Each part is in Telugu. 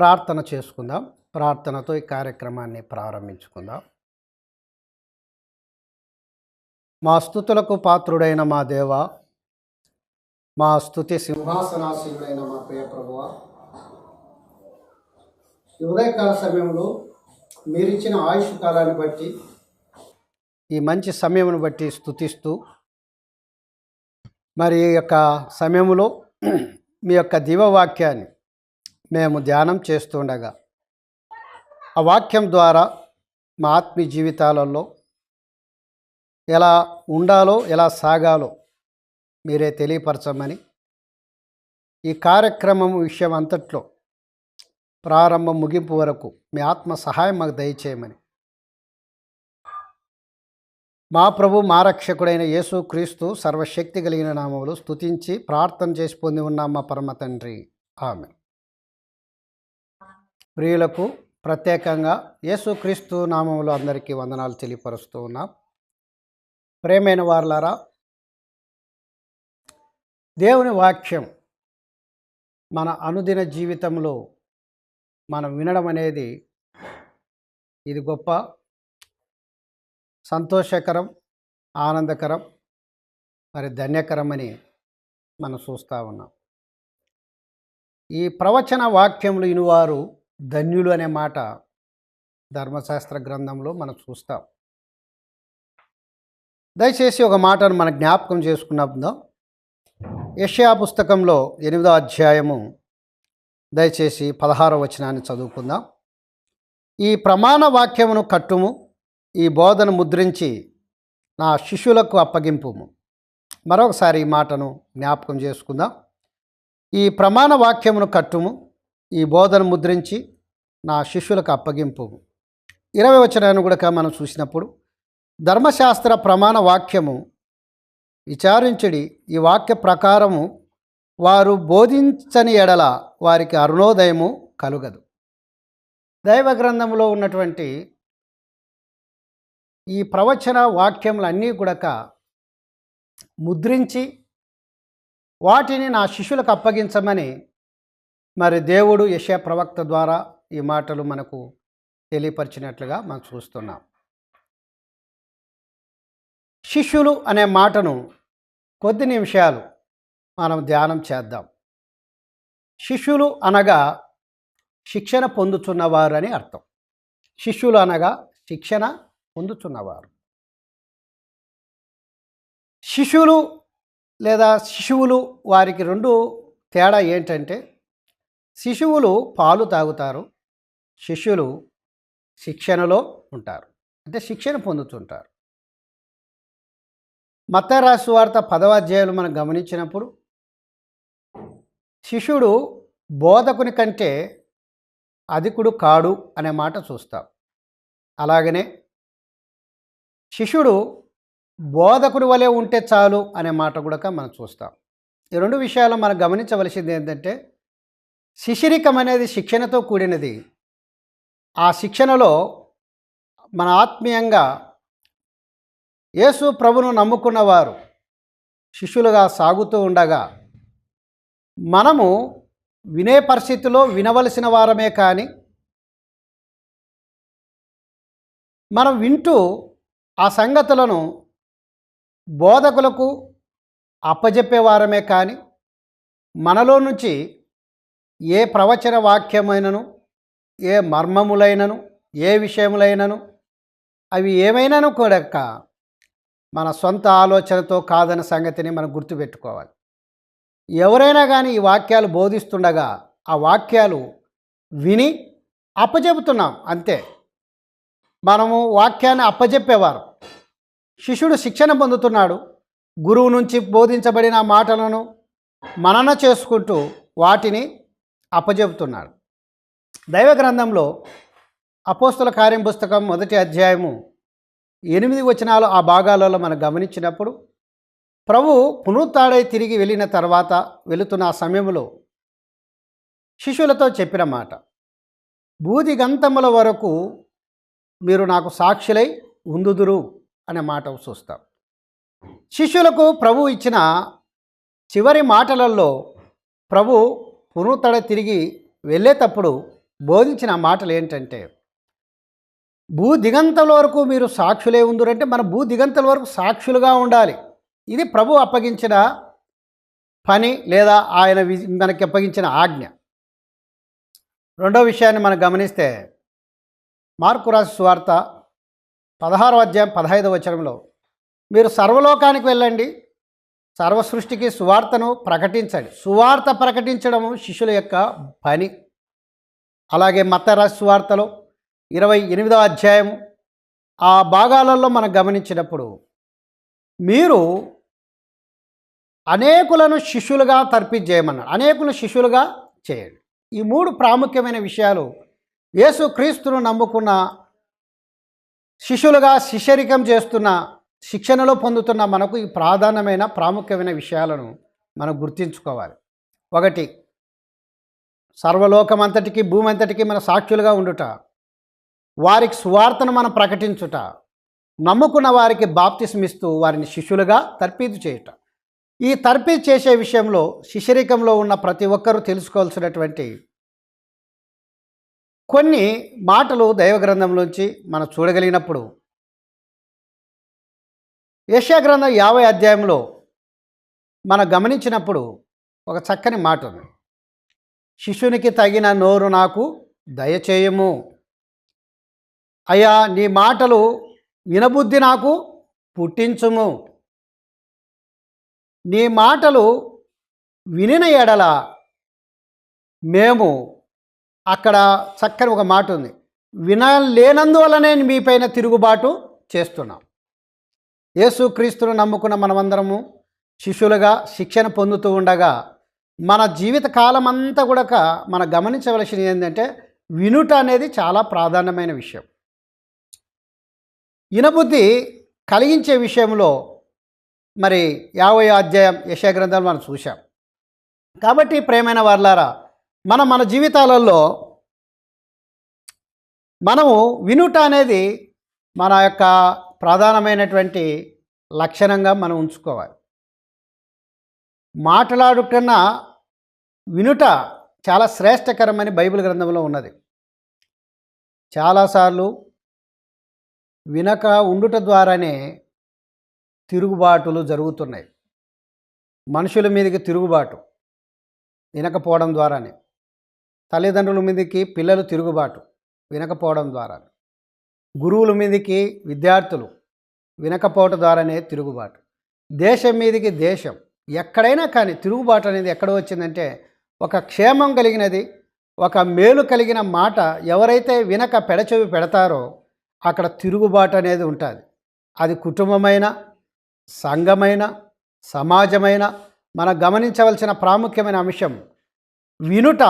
ప్రార్థన చేసుకుందాం. ప్రార్థనతో ఈ కార్యక్రమాన్ని ప్రారంభించుకుందాం. మా స్థుతులకు పాత్రుడైన మా దేవ మా స్థుతి సింహాసనాసీనుడైన మా ప్రియ ప్రభువ ఉదయకాల సమయంలో మీరిచ్చిన ఆయుష్ కాలాన్ని బట్టి ఈ మంచి సమయమును బట్టి స్థుతిస్తూ మరి ఈ యొక్క సమయంలో మీ యొక్క దివవాక్యాన్ని మేము ధ్యానం చేస్తుండగా. ఆ వాక్యం ద్వారా మా ఆత్మీయ జీవితాలలో ఎలా ఉండాలో ఎలా సాగాలో మీరే తెలియపరచమని ఈ కార్యక్రమం విషయం అంతట్లో ప్రారంభం ముగింపు వరకు మీ ఆత్మ సహాయం మాకు దయచేయమని. మా ప్రభు మా రక్షకుడైన యేసు క్రీస్తు సర్వశక్తి కలిగిన నామములు స్తుతించి ప్రార్థన చేసి పొంది ఉన్నాం మా పరమ తండ్రి. ఆమె ప్రియులకు ప్రత్యేకంగా యేసుక్రీస్తు నామంలో అందరికీ వందనాలు తెలియపరుస్తూ ఉన్నాం. ప్రేమైన వార్లారా దేవుని వాక్యం మన అనుదిన జీవితంలో మనం వినడం అనేది ఇది గొప్ప సంతోషకరం ఆనందకరం మరి ధన్యకరమని మనం చూస్తూ ఉన్నాం. ఈ ప్రవచన వాక్యములు ఇనువారు ధన్యులు అనే మాట ధర్మశాస్త్ర గ్రంథంలో మనం చూస్తాం. దయచేసి ఒక మాటను మన జ్ఞాపకం చేసుకున్నాం యషయా పుస్తకంలో ఎనిమిదో అధ్యాయము దయచేసి పదహారో వచనాన్ని చదువుకుందాం. ఈ ప్రమాణ వాక్యమును కట్టుము ఈ బోధన ముద్రించి నా శిష్యులకు అప్పగింపుము. మరొకసారి ఈ మాటను జ్ఞాపకం చేసుకుందాం. ఈ ప్రమాణ వాక్యమును కట్టుము ఈ బోధన ముద్రించి నా శిష్యులకు అప్పగింపు. ఇరవై వచనాన్ని కూడా మనం చూసినప్పుడు ధర్మశాస్త్ర ప్రమాణ వాక్యము విచారించడి ఈ వాక్య ప్రకారము వారు బోధించని ఎడల వారికి అరుణోదయము కలుగదు. దైవ గ్రంథంలో ఉన్నటువంటి ఈ ప్రవచన వాక్యములన్నీ కూడా ముద్రించి వాటిని నా శిష్యులకు అప్పగించమని మరి దేవుడు యశ ప్రవక్త ద్వారా ఈ మాటలు మనకు తెలియపరిచినట్లుగా మనం చూస్తున్నాం. శిష్యులు అనే మాటను కొద్ది నిమిషాలు మనం ధ్యానం చేద్దాం. శిష్యులు అనగా శిక్షణ పొందుతున్నవారు అని అర్థం. శిష్యులు అనగా శిక్షణ పొందుతున్నవారు శిష్యులు లేదా శిశువులు వారికి రెండు తేడా ఏంటంటే శిశువులు పాలు తాగుతారు. శిష్యులు శిక్షణలో ఉంటారు. అంటే శిక్షణ పొందుతుంటారు. మత్తరాసు వార్త పదవ అధ్యాయులు మనం గమనించినప్పుడు శిష్యుడు బోధకుని కంటే అధికుడు కాడు అనే మాట చూస్తాం. అలాగనే శిష్యుడు బోధకుడి వలె ఉంటే చాలు అనే మాట కూడా మనం చూస్తాం. ఈ రెండు విషయాలు మనం గమనించవలసింది ఏంటంటే శిశిరికం అనేది శిక్షణతో కూడినది. ఆ శిక్షణలో మన ఆత్మీయంగా యేసు ప్రభును నమ్ముకున్నవారు శిష్యులుగా సాగుతూ ఉండగా మనము వినే పరిస్థితిలో వినవలసిన వారమే కానీ మనం వింటూ ఆ సంగతులను బోధకులకు అప్పజెప్పేవారమే కానీ మనలో నుంచి ఏ ప్రవచన వాక్యమైనను ఏ మర్మములైనను ఏ విషయములైనను అవి ఏమైనాను కూడా మన సొంత ఆలోచనతో కాదన్న సంగతిని మనం గుర్తుపెట్టుకోవాలి. ఎవరైనా కానీ ఈ వాక్యాలు బోధిస్తుండగా ఆ వాక్యాలు విని అప్పజెపుతున్నాం అంతే. మనము వాక్యాన్ని అప్పజెప్పేవారు. శిష్యుడు శిక్షణ పొందుతున్నాడు. గురువు నుంచి బోధించబడిన మాటలను మనన చేసుకుంటూ వాటిని అప్పజెబుతున్నాడు దైవ గ్రంథంలో అపోస్తుల కార్యం పుస్తకం మొదటి అధ్యాయము ఎనిమిది వచనాలు ఆ భాగాలలో మనం గమనించినప్పుడు ప్రభు పునరుత్డై తిరిగి వెళ్ళిన తర్వాత వెళుతున్న ఆ సమయంలో శిష్యులతో చెప్పిన మాట బూది గంతముల వరకు మీరు నాకు సాక్షులై ఉందుదురు అనే మాట చూస్తాం. శిష్యులకు ప్రభు ఇచ్చిన చివరి మాటలలో ప్రభు పునరుతడ తిరిగి వెళ్ళేటప్పుడు బోధించిన మాటలు ఏంటంటే భూ దిగంతల వరకు మీరు సాక్షులే ఉందరంటే మన భూ దిగంతల వరకు సాక్షులుగా ఉండాలి. ఇది ప్రభు అప్పగించిన పని లేదా ఆయన వి- మనకి అప్పగించిన ఆజ్ఞ. రెండో విషయాన్ని మనం గమనిస్తే మార్కు రాసి సువార్త పదహారో అధ్యాయం పదహైదవ వచనంలో మీరు సర్వలోకానికి వెళ్ళండి సర్వ సృష్టికి సువార్తను ప్రకటించండి. సువార్త ప్రకటించడం శిష్యుల యొక్క పని. అలాగే మతరాశి సువార్తలో ఇరవై ఎనిమిదో అధ్యాయము ఆ భాగాలలో మనం గమనించినప్పుడు మీరు అనేకులను శిష్యులుగా తర్పించేయమన్నాడు అనేకులను శిష్యులుగా చేయండి. ఈ మూడు ప్రాముఖ్యమైన విషయాలు యేసు క్రీస్తును నమ్ముకున్న శిష్యులుగా శిష్యరికం చేస్తున్న శిక్షణలో పొందుతున్న మనకు ఈ ప్రాధాన్యమైన ప్రాముఖ్యమైన విషయాలను మనం గుర్తించుకోవాలి. ఒకటి సర్వలోకమంతటికి భూమి అంతటికి మన సాక్షులుగా ఉండుట వారికి సువార్తను మనం ప్రకటించుట నమ్ముకున్న వారికి బాప్తిస్మిస్తూ వారిని శిష్యులుగా తర్పీదు చేయుట. ఈ తర్పీదు చేసే విషయంలో శిష్యరికంలో ఉన్న ప్రతి ఒక్కరూ తెలుసుకోవాల్సినటువంటి కొన్ని మాటలు దైవ గ్రంథంలోంచి మనం చూడగలిగినప్పుడు యశా గ్రంథం యాభై అధ్యాయంలో మనం గమనించినప్పుడు ఒక చక్కని మాట ఉంది. శిష్యునికి తగిన నోరు నాకు దయచేయము. అయ్యా నీ మాటలు వినబుద్ధి నాకు పుట్టించుము. నీ మాటలు వినిన ఎడల మేము అక్కడ చక్కని ఒక మాట ఉంది. వినలేనందువల్లనే మీపైన తిరుగుబాటు చేస్తున్నాం. యేసుక్రీస్తును నమ్ముకున్న మనమందరము శిష్యులుగా శిక్షణ పొందుతూ ఉండగా మన జీవిత కాలం అంతా కూడా మనం గమనించవలసింది ఏంటంటే వినుట అనేది చాలా ప్రాధాన్యమైన విషయం. ఇనబుద్ధి కలిగించే విషయంలో మరి యాభై అధ్యాయం యశా గ్రంథాలు మనం చూసాం కాబట్టి ప్రేమైన వార్లారా మనం మన జీవితాలలో మనము వినుట అనేది మన యొక్క ప్రధానమైనటువంటి లక్షణంగా మనం ఉంచుకోవాలి. మాట్లాడుకన్నా వినుట చాలా శ్రేష్టకరమని బైబిల్ గ్రంథంలో ఉన్నది. చాలాసార్లు వినక ఉండుట ద్వారానే తిరుగుబాటులు జరుగుతున్నాయి. మనుషుల మీదకి తిరుగుబాటు వినకపోవడం ద్వారానే. తల్లిదండ్రుల మీదకి పిల్లలు తిరుగుబాటు వినకపోవడం ద్వారా గురువుల మీదకి విద్యార్థులు వినకపోవటం ద్వారానే తిరుగుబాటు. దేశం మీదకి దేశం. ఎక్కడైనా కానీ తిరుగుబాటు అనేది ఎక్కడ వచ్చిందంటే ఒక క్షేమం కలిగినది ఒక మేలు కలిగిన మాట ఎవరైతే వినక పెడచెవి పెడతారో అక్కడ తిరుగుబాటు అనేది ఉంటుంది. అది కుటుంబమైన సంఘమైన సమాజమైన మనం గమనించవలసిన ప్రాముఖ్యమైన అంశం వినుట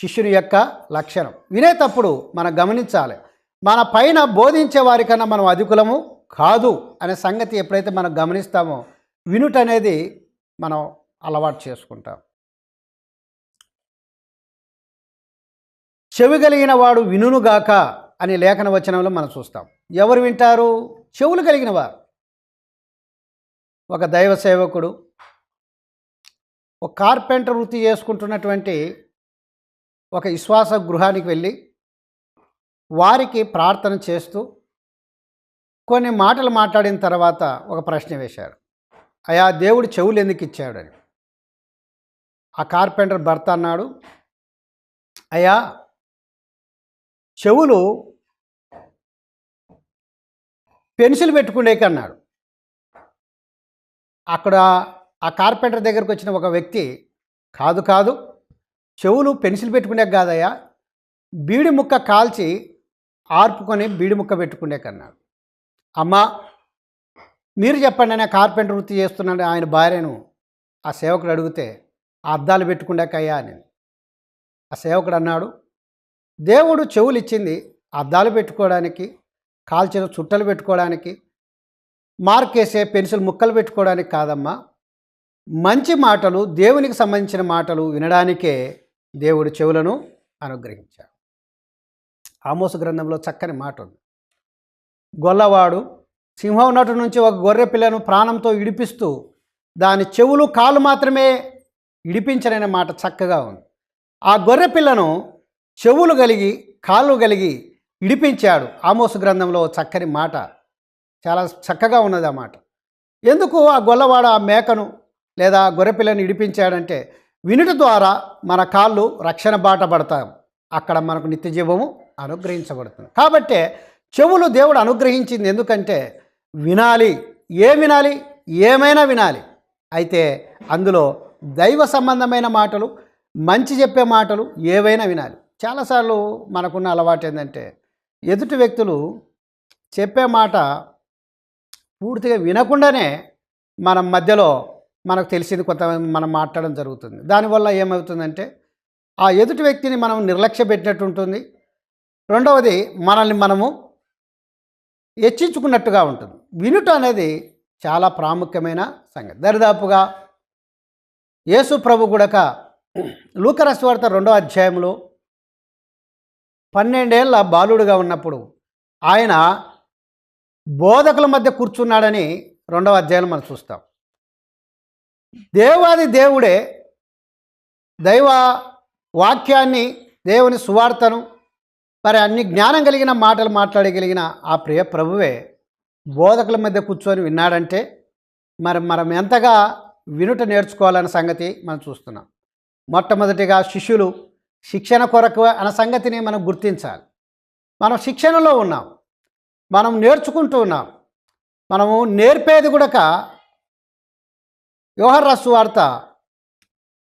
శిష్యుని యొక్క లక్షణం. వినేటప్పుడు మనం గమనించాలి. మన పైన బోధించే వారికన్నా మనం అధికులము కాదు అనే సంగతి ఎప్పుడైతే మనం గమనిస్తామో వినుట అనేది మనం అలవాటు చేసుకుంటాం. చెవి కలిగిన వాడు వినుగాక అనే లేఖన వచనంలో మనం చూస్తాం. ఎవరు వింటారు? చెవులు కలిగిన వారు. ఒక దైవ సేవకుడు ఒక కార్పెంటర్ వృత్తి చేసుకుంటున్నటువంటి ఒక విశ్వాస గృహానికి వెళ్ళి వారికి ప్రార్థన చేస్తూ కొన్ని మాటలు మాట్లాడిన తర్వాత ఒక ప్రశ్న వేశారు. అయా దేవుడు చెవులు ఎందుకు ఇచ్చాడని. ఆ కార్పెంటర్ భర్త అన్నాడు అయ్యా చెవులు పెన్సిల్ పెట్టుకునేకి అన్నాడు. అక్కడ ఆ కార్పెంటర్ దగ్గరకు వచ్చిన ఒక వ్యక్తి కాదు కాదు చెవులు పెన్సిల్ పెట్టుకునే కాదయ్యా బీడి ముక్క కాల్చి ఆర్పుకొని బీడి ముక్క పెట్టుకునే కన్నాడు అమ్మ మీరు చెప్పండి నేను కార్పెంటర్ వృత్తి చేస్తున్నాను ఆయన భార్యను ఆ సేవకుడు అడిగితే ఆ అద్దాలు పెట్టుకుండాకయ్యా అని. ఆ సేవకుడు అన్నాడు దేవుడు చెవులు ఇచ్చింది అద్దాలు పెట్టుకోవడానికి కాల్చిన చుట్టలు పెట్టుకోవడానికి మార్కేసే పెన్సిల్ ముక్కలు పెట్టుకోవడానికి కాదమ్మా. మంచి మాటలు దేవునికి సంబంధించిన మాటలు వినడానికే దేవుడు చెవులను అనుగ్రహించాడు. ఆమోస గ్రంథంలో చక్కని మాట ఉంది గొల్లవాడు సింహం నటు నుంచి ఒక గొర్రె పిల్లను ప్రాణంతో ఇడిపిస్తూ దాని చెవులు కాళ్ళు మాత్రమే ఇడిపించననే మాట చక్కగా ఉంది. ఆ గొర్రె పిల్లను చెవులు కలిగి కాళ్ళు కలిగి ఇడిపించాడు ఆమోసు గ్రంథంలో చక్కని మాట. చాలా చక్కగా ఉన్నది ఆ మాట. ఎందుకు ఆ గొల్లవాడు ఆ మేకను లేదా గొర్రెపిల్లను ఇడిపించాడంటే వినుట ద్వారా మన కాళ్ళు రక్షణ బాట పడతాం. అక్కడ మనకు నిత్యజీవము అనుగ్రహించబడుతుంది. కాబట్టి చెవులు దేవుడు అనుగ్రహించింది ఎందుకంటే వినాలి. ఏ వినాలి? ఏమైనా వినాలి. అయితే అందులో దైవ సంబంధమైన మాటలు మంచి చెప్పే మాటలు ఏవైనా వినాలి. చాలాసార్లు మనకున్న అలవాటు ఏంటంటే ఎదుటి వ్యక్తులు చెప్పే మాట పూర్తిగా వినకుండానే మనం మధ్యలో మనకు తెలిసింది కొంత మనం మాట్లాడడం జరుగుతుంది. దానివల్ల ఏమవుతుందంటే ఆ ఎదుటి వ్యక్తిని మనం నిర్లక్ష్య పెట్టినట్టు ఉంటుంది. రెండవది మనల్ని మనము హెచ్చించుకున్నట్టుగా ఉంటుంది. వినుట అనేది చాలా ప్రాముఖ్యమైన సంగతి. దరిదాపుగా యేసు ప్రభు కూడక లూకరస్వార్త రెండో అధ్యాయంలో పన్నెండేళ్ళ బాలుడుగా ఉన్నప్పుడు ఆయన బోధకుల మధ్య కూర్చున్నాడని రెండవ అధ్యాయం మనం చూస్తాం. దేవాది దేవుడే దైవ వాక్యాన్ని దేవుని సువార్తను మరి అన్ని జ్ఞానం కలిగిన మాటలు మాట్లాడగలిగిన ఆ ప్రియ ప్రభువే బోధకుల మధ్య కూర్చొని విన్నాడంటే మరి మనం ఎంతగా వినుట నేర్చుకోవాలన్న సంగతి మనం చూస్తున్నాం. మొట్టమొదటిగా శిష్యులు శిక్షణ కొరకు అన్న సంగతిని మనం గుర్తించాలి. మనం శిక్షణలో ఉన్నాం. మనం నేర్చుకుంటూ ఉన్నాం. మనము నేర్పేది కూడాక వ్యవహార వార్త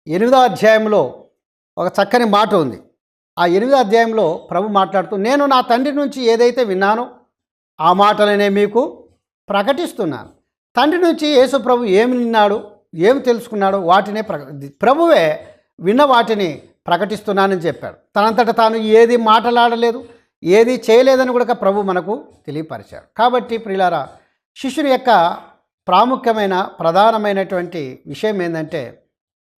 ఎనిమిదో అధ్యాయంలో ఒక చక్కని మాట ఉంది. ఆ ఎనిమిదో అధ్యాయంలో ప్రభు మాట్లాడుతూ నేను నా తండ్రి నుంచి ఏదైతే విన్నానో ఆ మాటలనే మీకు ప్రకటిస్తున్నాను. తండ్రి నుంచి యేసు ప్రభు ఏమి విన్నాడు ఏమి తెలుసుకున్నాడో వాటినే ప్రక ప్రభువే విన్న వాటిని ప్రకటిస్తున్నానని చెప్పాడు. తనంతట తాను ఏది మాట్లాడలేదు ఏది చేయలేదని కూడా ప్రభు మనకు తెలియపరిచారు కాబట్టి ప్రియులారా శిష్యుని యొక్క ప్రాముఖ్యమైన ప్రధానమైనటువంటి విషయం ఏంటంటే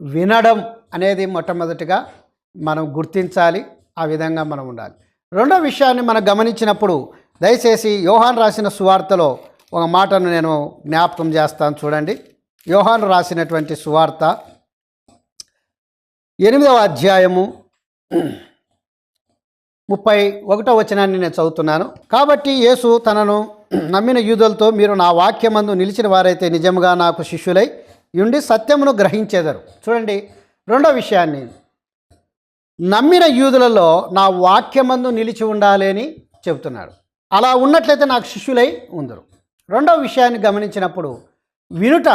వినడం అనేది మొట్టమొదటిగా మనం గుర్తించాలి ఆ విధంగా మనం ఉండాలి. రెండో విషయాన్ని మనం గమనించినప్పుడు దయచేసి యోహాన్ రాసిన సువార్తలో ఒక మాటను నేను జ్ఞాపకం చేస్తాను చూడండి. యోహాన్ రాసినటువంటి సువార్త ఎనిమిదవ అధ్యాయము ముప్పై ఒకటో వచనాన్ని నేను చదువుతున్నాను. కాబట్టి యేసు తనను నమ్మిన యూదులతో మీరు నా వాక్యమందు నిలిచిన వారైతే నిజముగా నాకు శిష్యులై ఉండి సత్యమును గ్రహించేదరు. చూడండి రెండో విషయాన్ని నమ్మిన యూదులలో నా వాక్యమందు నిలిచి ఉండాలి అని చెబుతున్నాడు. అలా ఉన్నట్లయితే నాకు శిష్యులై ఉందరు. రెండవ విషయాన్ని గమనించినప్పుడు వినుట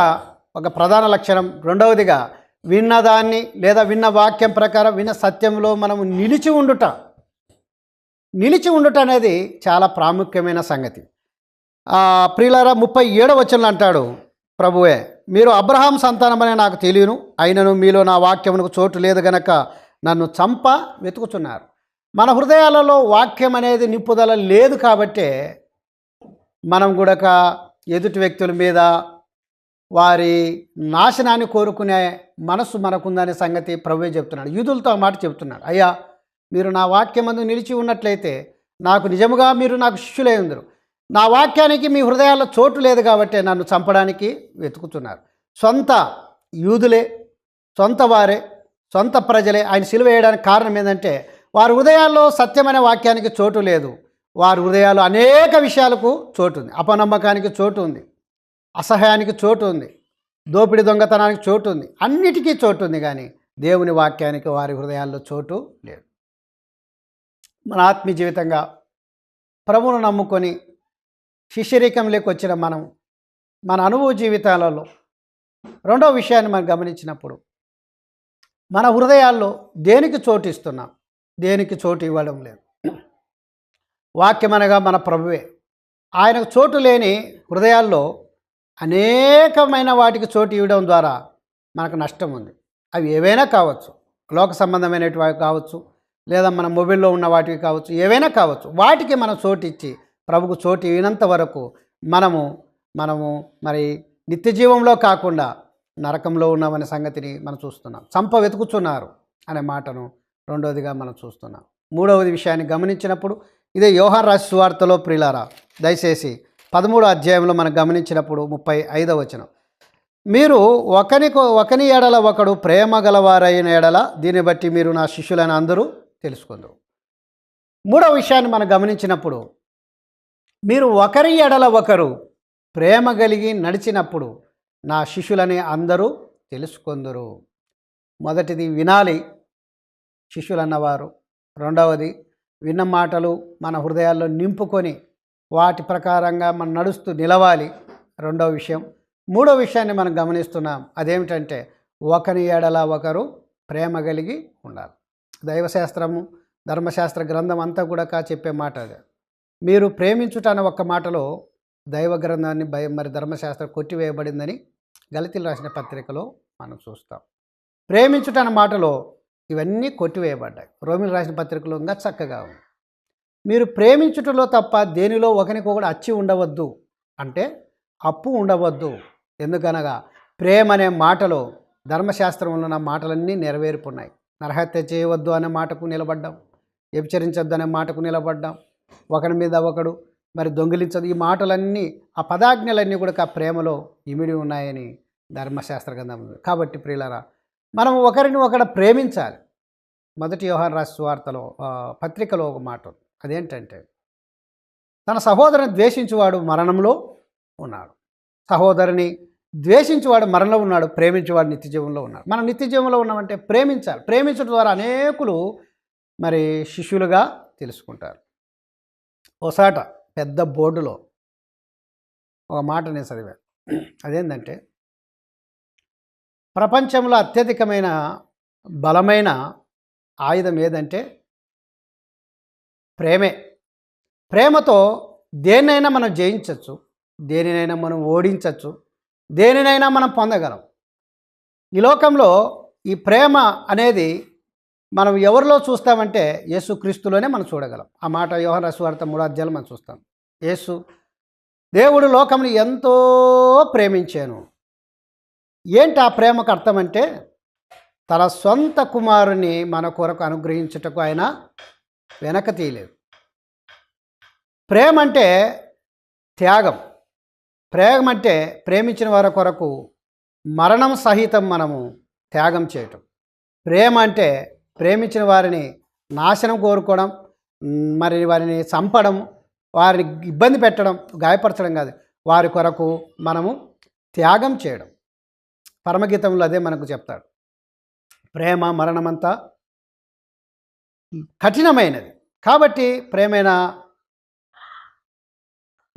ఒక ప్రధాన లక్షణం. రెండవదిగా విన్నదాన్ని లేదా విన్న వాక్యం ప్రకారం విన్న సత్యంలో మనము నిలిచి ఉండుట. నిలిచి ఉండుట అనేది చాలా ప్రాముఖ్యమైన సంగతి. ప్రియులారా ముప్పై ఏడవ వచనంలో అంటాడు ప్రభువే మీరు అబ్రహాం సంతానమని నాకు తెలియను. అయినను మీలో నా వాక్యమునకు చోటు లేదు గనక నన్ను చంప వెతుకుతున్నారు. మన హృదయాలలో వాక్యం అనేది నిప్పుదల లేదు కాబట్టే మనం కూడా ఎదుటి వ్యక్తుల మీద వారి నాశనాన్ని కోరుకునే మనస్సు మనకుందనే సంగతి ప్రభువే చెప్తున్నాడు. యూదులతో మాట చెప్తున్నాడు. అయ్యా మీరు నా వాక్యమందు నిలిచి ఉన్నట్లయితే నాకు నిజముగా మీరు నాకు శిష్యులై ఉందరు. నా వాక్యానికి మీ హృదయాల్లో చోటు లేదు కాబట్టి నన్ను చంపడానికి వెతుకుతున్నారు. సొంత యూదులే సొంత వారే సొంత ప్రజలే ఆయన సిలువ వేయడానికి కారణం ఏంటంటే వారి హృదయాల్లో సత్యమైన వాక్యానికి చోటు లేదు. వారి హృదయాలు అనేక విషయాలకు చోటు ఉంది. అపనమ్మకానికి చోటు ఉంది. అసహాయానికి చోటు ఉంది. దోపిడి దొంగతనానికి చోటు ఉంది. అన్నిటికీ చోటు ఉంది కానీ దేవుని వాక్యానికి వారి హృదయాల్లో చోటు లేదు. మన ఆత్మీయ జీవితంగా ప్రభువును నమ్ముకొని శిష్యరీకంలోకి వచ్చిన మనం మన అనుభవ జీవితాలలో రెండో విషయాన్ని మనం గమనించినప్పుడు మన హృదయాల్లో దేనికి చోటు ఇస్తున్నాం? దేనికి చోటు ఇవ్వడం లేదు. వాక్యం అనగా మన ప్రభువే. ఆయనకు చోటు లేని హృదయాల్లో అనేకమైన వాటికి చోటు ఇవ్వడం ద్వారా మనకు నష్టం ఉంది. అవి ఏవైనా కావచ్చు. లోక సంబంధమైనటివి కావచ్చు లేదా మన మొబైల్లో ఉన్న వాటికి కావచ్చు ఏవైనా కావచ్చు. వాటికి మనం చోటు ఇచ్చి ప్రభుకు చోటు ఇవ్వనంత వరకు మనము మనము మరి నిత్య జీవంలో కాకుండా నరకంలో ఉన్నామనే సంగతిని మనం చూస్తున్నాం. చంప వెతుకుతున్నారు అనే మాటను రెండవదిగా మనం చూస్తున్నాం. మూడవది విషయాన్ని గమనించినప్పుడు ఇదే యోహాన్ రాశి సువార్తలో ప్రిలారా దయచేసి పదమూడు అధ్యాయంలో మనం గమనించినప్పుడు ముప్పై ఐదవ వచనం. మీరు ఒకనికో ఒకని ఎడల ఒకడు ప్రేమ గలవారైన ఎడల దీన్ని బట్టి మీరు నా శిష్యులని అందరూ తెలుసుకుందరు. మూడవ విషయాన్ని మనం గమనించినప్పుడు మీరు ఒకరి ఎడల ఒకరు ప్రేమ కలిగి నడిచినప్పుడు నా శిష్యులని అందరూ తెలుసుకొందరు. మొదటిది వినాలి శిష్యులన్నవారు. రెండవది విన్న మాటలు మన హృదయాల్లో నింపుకొని వాటి ప్రకారంగా మనం నడుస్తూ నిలవాలి. రెండవ విషయం మూడో విషయాన్ని మనం గమనిస్తున్నాం. అదేమిటంటే ఒకరి ఏడలా ఒకరు ప్రేమ కలిగి ఉండాలి. దైవశాస్త్రము ధర్మశాస్త్ర గ్రంథం అంతా కూడా కా చెప్పే మాట అదే. మీరు ప్రేమించుట అనే ఒక్క మాటలో దైవ గ్రంథాన్ని భయం మరి ధర్మశాస్త్రం కొట్టివేయబడిందని గలితీలు రాసిన పత్రికలో మనం చూస్తాం. ప్రేమించుట అన్న మాటలో ఇవన్నీ కొట్టివేయబడ్డాయి. రోమిలు రాసిన పత్రికలో ఇంకా చక్కగా ఉంది. మీరు ప్రేమించుటలో తప్ప దేనిలో ఒకరికొకడు అచ్చి ఉండవద్దు. అంటే అప్పు ఉండవద్దు. ఎందుకనగా ప్రేమ అనే మాటలో ధర్మశాస్త్రంలో ఉన్న మాటలన్నీ నెరవేరుకున్నాయి నరహత్య చేయవద్దు అనే మాటకు నిలబడ్డాం. వ్యభిచరించొద్దు అనే మాటకు నిలబడ్డాం. ఒకరి మీద ఒకడు మరి దొంగిలించదు. ఈ మాటలన్నీ ఆ పదాజ్ఞలన్నీ కూడా ఆ ప్రేమలో ఇమిడి ఉన్నాయని ధర్మశాస్త్ర గ్రంథం ఉంది. కాబట్టి ప్రియులరా మనం ఒకరిని ఒకడు ప్రేమించాలి. మొదటి వ్యవహార రాశి వార్తలో పత్రికలో ఒక మాట ఉంది. అదేంటంటే తన సహోదరుని ద్వేషించువాడు మరణంలో ఉన్నాడు. సహోదరుని ద్వేషించువాడు మరణంలో ఉన్నాడు ప్రేమించేవాడు నిత్య జీవంలో ఉన్నాడు. మనం నిత్య జీవంలో ఉన్నామంటే ప్రేమించాలి. ప్రేమించడం ద్వారా అనేకులు మరి శిష్యులుగా తెలుసుకుంటారు. ఒకసాట పెద్ద బోర్డులో ఒక మాట నేను చదివాను అదేంటంటే ప్రపంచంలో అత్యధికమైన బలమైన ఆయుధం ఏదంటే ప్రేమే. ప్రేమతో దేన్నైనా మనం జయించవచ్చు దేనినైనా మనం ఓడించవచ్చు దేనినైనా మనం పొందగలం. ఈ లోకంలో ఈ ప్రేమ అనేది మనం ఎవరిలో చూస్తామంటే యేసు క్రీస్తులోనే మనం చూడగలం. ఆ మాట యోహన స్వార్థ మూడు మనం చూస్తాం. యేసు దేవుడు లోకముని ఎంతో ప్రేమించాను. ఏంటి ఆ ప్రేమకు అర్థం అంటే తన సొంత కుమారుని మన కొరకు అనుగ్రహించుటకు ఆయన వెనక తీయలేదు. ప్రేమ అంటే త్యాగం. ప్రేమ అంటే ప్రేమించిన వారి కొరకు మరణం సహితం మనము త్యాగం చేయటం. ప్రేమ అంటే ప్రేమించిన వారిని నాశనం కోరుకోవడం మరి వారిని చంపడం వారిని ఇబ్బంది పెట్టడం గాయపరచడం కాదు. వారి కొరకు మనము త్యాగం చేయడం. పరమగీతంలో అదే మనకు చెప్తాడు. ప్రేమ మరణమంతా కఠినమైనది. కాబట్టి ప్రేమైన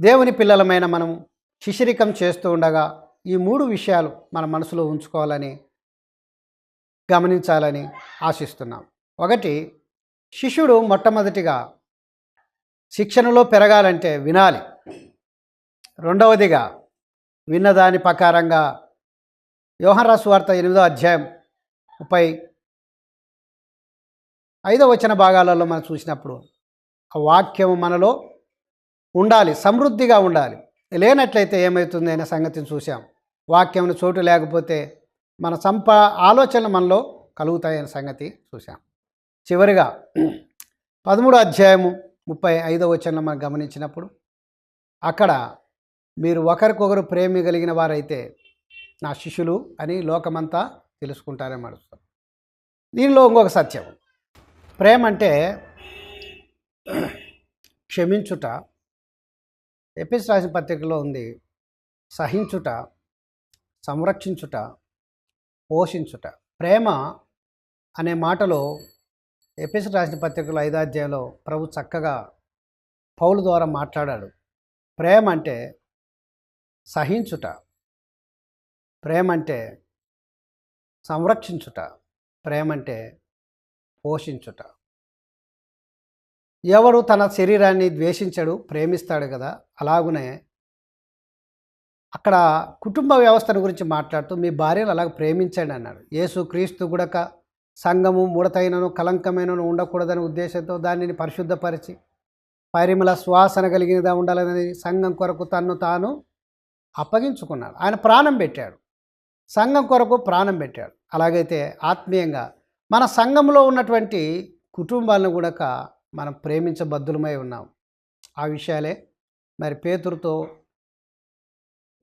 దేవుని పిల్లలమైన మనము శిశిరికం చేస్తూ ఉండగా ఈ మూడు విషయాలు మన మనసులో ఉంచుకోవాలని గమనించాలని ఆశిస్తున్నాం. ఒకటి శిష్యుడు మొట్టమొదటిగా శిక్షణలో పెరగాలంటే వినాలి. రెండవదిగా విన్నదాని ప్రకారంగా యోహరాసు వార్త ఎనిమిదో అధ్యాయం ముప్పై ఐదో వచ్చిన భాగాలలో మనం చూసినప్పుడు ఆ వాక్యం మనలో ఉండాలి సమృద్ధిగా ఉండాలి. లేనట్లయితే ఏమవుతుంది అనే సంగతిని చూసాం వాక్యం చోటు లేకపోతే మన సంప ఆలోచనలు మనలో కలుగుతాయనే సంగతి చూసాం చివరిగా పదమూడో అధ్యాయము ముప్పై ఐదో వచనం మనం గమనించినప్పుడు అక్కడ మీరు ఒకరికొకరు ప్రేమ కలిగిన వారైతే నా శిష్యులు అని లోకమంతా తెలుసుకుంటారని మడుస్తాం దీనిలో ఇంకొక సత్యం. ప్రేమ అంటే క్షమించుట ఎపిస్ రాసిన పత్రికలో ఉంది సహించుట సంరక్షించుట పోషించుట. ప్రేమ అనే మాటలో ఎపిస్ రాసిన పత్రికలో ఐదాధ్యాయంలో ప్రభు చక్కగా పౌలు ద్వారా మాట్లాడాడు. ప్రేమ అంటే సహించుట. ప్రేమ అంటే సంరక్షించుట. ప్రేమ అంటే పోషించుట. ఎవరు తన శరీరాన్ని ద్వేషించడు ప్రేమిస్తాడు కదా అలాగునే అక్కడ కుటుంబ వ్యవస్థను గురించి మాట్లాడుతూ మీ భార్యను అలాగ ప్రేమించండి అన్నాడు. యేసు క్రీస్తు గుడక సంఘము ముడతైనను కలంకమైనను ఉండకూడదనే ఉద్దేశంతో దానిని పరిశుద్ధపరిచి పరిమళ శ్వాసన కలిగినదా ఉండాలని సంఘం కొరకు తన్ను తాను అప్పగించుకున్నాడు. ఆయన ప్రాణం పెట్టాడు. సంఘం కొరకు ప్రాణం పెట్టాడు. అలాగైతే ఆత్మీయంగా మన సంఘంలో ఉన్నటువంటి కుటుంబాలను కూడా మనం ప్రేమించబద్ధులమై ఉన్నాం. ఆ విషయాలే మరి పేతురుతో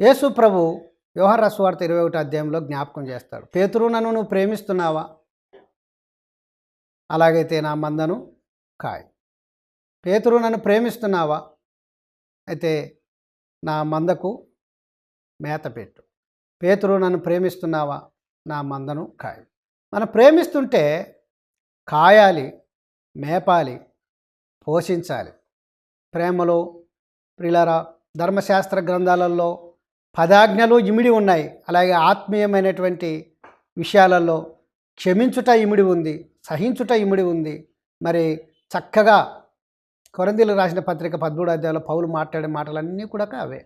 యేసు ప్రభు వ్యవహార స్వార్థ ఇరవై ఒకటి అధ్యాయంలో జ్ఞాపకం చేస్తాడు. పేతురు నన్ను నువ్వు ప్రేమిస్తున్నావా? అలాగైతే నా మందను కాయ్. పేతురు నన్ను ప్రేమిస్తున్నావా? అయితే నా మందకు మేత పెట్టు. పేతురు నన్ను ప్రేమిస్తున్నావా? నా మందను కాయు. మనం ప్రేమిస్తుంటే కాయాలి మేపాలి పోషించాలి. ప్రేమలో ప్రిలరా ధర్మశాస్త్ర గ్రంథాలలో పదాజ్ఞలు ఇమిడి ఉన్నాయి. అలాగే ఆత్మీయమైనటువంటి విషయాలలో క్షమించుట ఇమిడి ఉంది. సహించుట ఇమిడి ఉంది. మరి చక్కగా కొరందీలు రాసిన పత్రిక పదమూడు అధ్యాయంలో పౌలు మాట్లాడే మాటలన్నీ కూడా అవే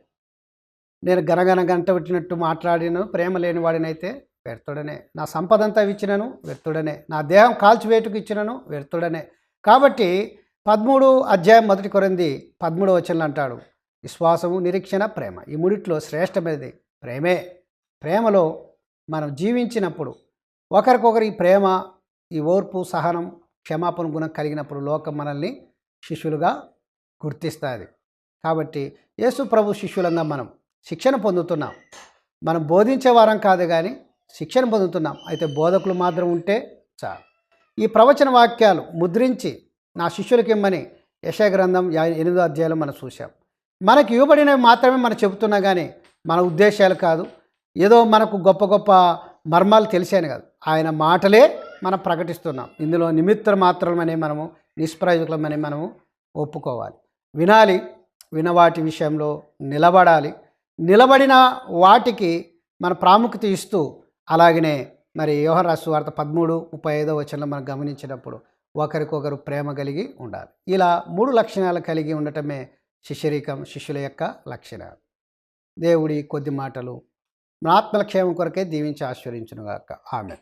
నేను గనగన గంట పెట్టినట్టు మాట్లాడినను ప్రేమ లేని వాడినైతే వ్యర్థుడనే. నా సంపదంతా ఇచ్చినను వ్యర్థుడనే. నా దేహం కాల్చివేటుకు ఇచ్చినను వ్యర్థుడనే. కాబట్టి పదమూడు అధ్యాయం మొదటి కొరంది పదమూడు వచనలు అంటాడు. విశ్వాసము నిరీక్షణ ప్రేమ. ఈ మూడిట్లో శ్రేష్టమైనది ప్రేమే. ప్రేమలో మనం జీవించినప్పుడు ఒకరికొకరి ఈ ప్రేమ ఈ ఓర్పు సహనం క్షమాపణ గుణం కలిగినప్పుడు లోకం మనల్ని శిష్యులుగా గుర్తిస్తుంది. కాబట్టి యేసు ప్రభు శిష్యులంగా మనం శిక్షణ పొందుతున్నాం. మనం బోధించే వారం కాదు కానీ శిక్షణ పొందుతున్నాం. అయితే బోధకులు మాత్రం ఉంటే చాలు. ఈ ప్రవచన వాక్యాలు ముద్రించి నా శిష్యులకి ఇమ్మని యశ గ్రంథం ఎనిమిదో అధ్యాయంలో మనం చూసాం మనకి ఇవ్వబడినవి మాత్రమే మనం చెబుతున్నా కానీ మన ఉద్దేశాలు కాదు. ఏదో మనకు గొప్ప గొప్ప మర్మాలు తెలిసాను కాదు. ఆయన మాటలే మనం ప్రకటిస్తున్నాం. ఇందులో నిమిత్త మాత్రమని మనము నిష్ప్రయోజకులమని మనము ఒప్పుకోవాలి. వినాలి వినవాటి విషయంలో నిలబడాలి. నిలబడిన వాటికి మన ప్రాముఖ్యత ఇస్తూ అలాగనే మరి యోహన్ రాసు వార్త పదమూడు ముప్పై ఐదో వచనంలో మనం గమనించినప్పుడు ఒకరికొకరు ప్రేమ కలిగి ఉండాలి. ఇలా మూడు లక్షణాలు కలిగి ఉండటమే శిష్యరికం శిష్యుల యొక్క లక్షణాలు. దేవుడి కొద్ది మాటలు మాత్మలక్షేమం ఆత్మల క్షేమం కొరకే దీవించి ఆశ్వరించునుగాక ఆమె